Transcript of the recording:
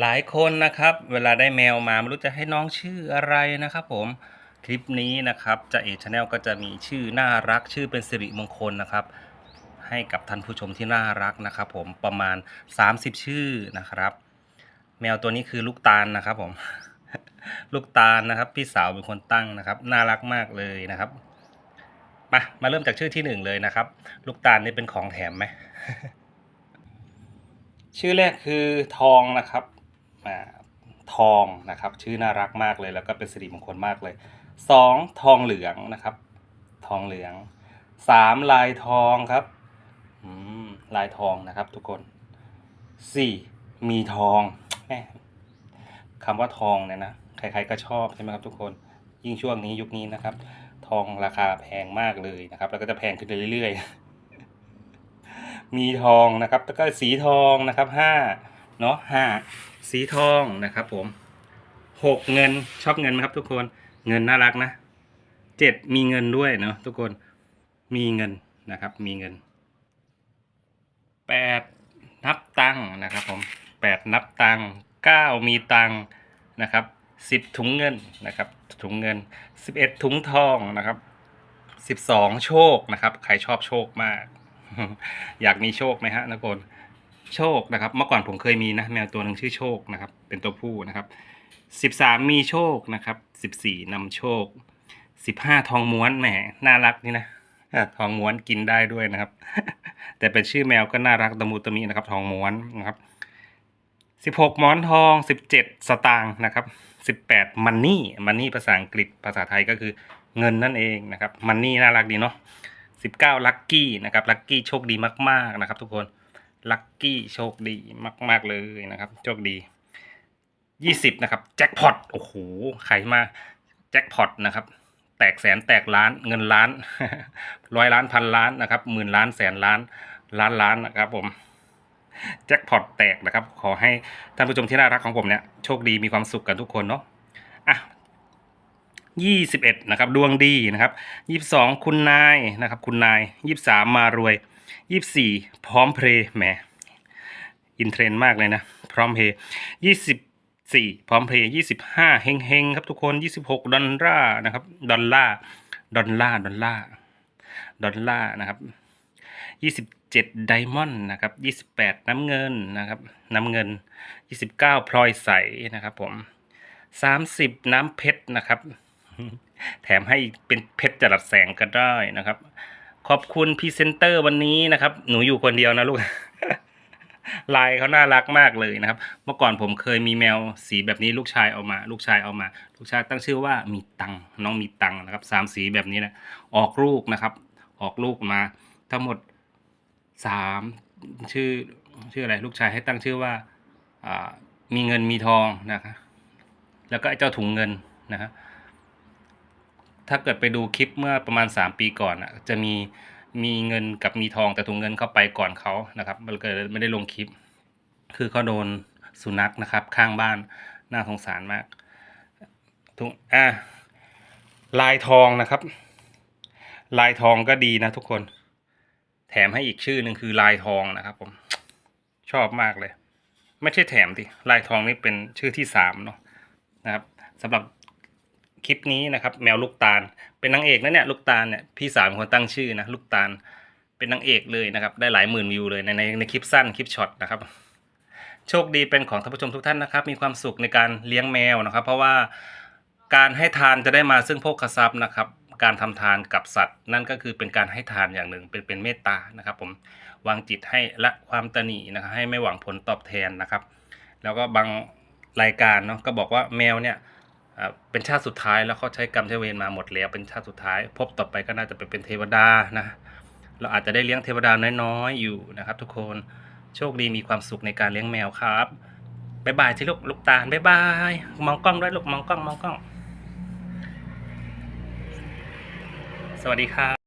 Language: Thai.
หลายคนนะครับ เวลาได้แมวมาไม่รู้จะให้น้องชื่ออะไรนะครับ ผมคลิปนี้นะครับจะเอชแนลก็จะมีชื่อน่ารักชื่อเป็นสิริมงคลนะครับ ให้กับท่านผู้ชมที่น่ารักนะครับ ผมประมาณ 30 ชื่อนะครับ แมวตัวนี้คือลูกตาลนะครับ ผม ลูกตาลนะครับ พี่สาวเป็นคนตั้งนะครับ น่ารักมากเลยนะครับมามาเริ่มจากชื่อที่หนึ่งเลยนะครับ ลูกตาลนี่เป็นของแถมไหมชื่อแรกคือทองนะครับ ทองนะครับ ชื่อน่ารักมากเลย แล้วก็เป็นสิริมงคลมากเลยสองทองเหลืองนะครับ ทองเหลืองสามลายทองครับลายทองนะครับทุกคนสี่มีทองแม่คำว่าทองเนี่ยนะใครๆก็ชอบใช่ไหมครับทุกคนยิ่งช่วงนี้ยุคนี้นะครับ ทองราคาแพงมากเลยนะครับ แล้วก็จะแพงขึ้นเรื่อยๆ มีทองนะครับ แล้วก็สีทองนะครับห้าเนาะห้า สีทองนะครับผมหกเงินชอบเงินไหมครับทุกคนเงินน่ารักนะเจ็ดมีเงินด้วยเนาะทุกคนมีเงินนะครับมีเงินแปดนับตังนะครับผมแปดนับตังเก้ามีตังนะครับสิบถุงเงินนะครับถุงเงินสิบเอ็ดถุงทองนะครับสิบสองโชคนะครับ ใครชอบโชคมาก อยากมีโชคไหมฮะนักคน โชคนะครับ เมื่อก่อนผมเคยมีนะแมวตัวหนึ่งชื่อโชคนะครับ เป็นตัวผู้นะครับสิบสามมีโชคนะครับสิบสี่นำโชคสิบห้าทองม้วนแหมน่ารักนี่นะทองม้วนกินได้ด้วยนะครับ แต่เป็นชื่อแมวก็น่ารักตะมูตะมีนะครับ ทองม้วนนะครับสิบหกหมอนทองสิบเจ็ดสตางค์นะครับสิบแปดมันนี่มันนี่ภาษาอังกฤษภาษาไทยก็คือเงินนั่นเองนะครับมันนี่น่ารักดีเนาะสิบเก้าลัคกี้นะครับลัคกี้โชคดีมากๆนะครับ ทุกคน ลัคกี้โชคดีมาก ๆ เลยนะครับ โชคดียี่สิบนะครับ แจ็คพอตโอ้โหใครมาแจ็คพอตนะครับ แตกแสนแตกล้านเงินล้านร้อยล้านพันล้านนะครับหมื่นล้านแสนล้านล้านล้านนะครับ ผมแจ็คพอตแตกนะครับ ขอให้ท่านผู้ชมที่น่ารักของผมเนี่ยโชคดีมีความสุขกันทุกคนเนาะอะยี่สิบเอ็ดนะครับ ดวงดีนะครับยี่สิบสองคุณนายนะครับ คุณนายยี่สิบสามมารวย ยี่สิบสี่พร้อมเพลย์แหมอินเทรนมากเลยนะ พร้อมเพย์ยี่สิบสี่พร้อมเพย์ยี่สิบห้าเฮงเฮงครับทุกคนยี่สิบหกดอลลาร์นะครับ ดอลลาร์ ดอลลาร์ ดอลลาร์ ดอลลาร์นะครับยี่สิบเจ็ดไดมอนด์นะครับยี่สิบแปดน้ำเงินนะครับ น้ำเงินยี่สิบเก้าพลอยใสนะครับผมสามสิบน้ำเพชรนะครับ แถมให้เป็นเพชรจรัสแสงก็ได้นะครับ ขอบคุณพรีเซนเตอร์วันนี้นะครับ หนูอยู่คนเดียวนะลูกลายเขาน่ารักมากเลยนะครับ เมื่อก่อนผมเคยมีแมวสีแบบนี้ลูกชายเอามา ลูกชายเอามา ลูกชายตั้งชื่อว่ามีตังน้องมีตังนะครับสามสีแบบนี้นะออกลูกนะครับ ออกลูกมา ทั้งหมดสามชื่อชื่ออะไรลูกชายให้ตั้งชื่อว่าอ่ามีเงินมีทองนะครับแล้วก็ไอ้เจ้าถุงเงินนะครับ ถ้าเกิดไปดูคลิปเมื่อประมาณ 3 ปีก่อนอะจะมีมีเงินกับมีทองแต่ถุงเงินเข้าไปก่อนเขานะครับมันก็เลยไม่ได้ลงคลิป คือเขาโดนสุนัขนะครับ ข้างบ้านน่าสงสารมากถุงอะลายทองนะครับ ลายทองก็ดีนะทุกคน แถมให้อีกชื่อหนึ่งคือลายทองนะครับ ผม ชอบมากเลย ไม่ใช่แถมดิลายทองนี่เป็นชื่อที่สามเนาะนะครับสำหรับ คลิปนี้นะครับแมวลูกตาล เป็นนางเอกนะเนี่ยลูกตาลเนี่ยพี่สาวเป็นคนตั้งชื่อนะลูกตาลเป็นนางเอกเลยนะครับได้หลายหมื่นวิวเลยในในในคลิปสั้นคลิปช็อตนะครับโชคดีเป็นของท่านผู้ชมทุกท่านนะครับมีความสุขในการเลี้ยงแมวนะครับ เพราะว่าการให้ทานจะได้มาซึ่งโภคทรัพย์นะครับการทำทานกับสัตว์ นั่นก็คือเป็นการให้ทานอย่างหนึ่งเป็นเป็นเมตตานะครับ ผมวางจิตให้ละความตนีนะครับให้ไม่หวังผลตอบแทนนะครับ แล้วก็บางรายการเนาะก็บอกว่าแมวเนี่ย เป็นชาติสุดท้ายแล้วเขาใช้กรรมใช้เวรมาหมดแล้ว เป็นชาติสุดท้าย พบต่อไปก็น่าจะไปเป็นเทวดานะเราอาจจะได้เลี้ยงเทวดาน้อยๆอยู่นะครับ ทุกคนโชคดีมีความสุขในการเลี้ยงแมวครับบ๊ายบายที่ลูกลูกตาลบ๊ายบายมองกล้องด้วยลูกมองกล้องมองกล้อง สวัสดีครับ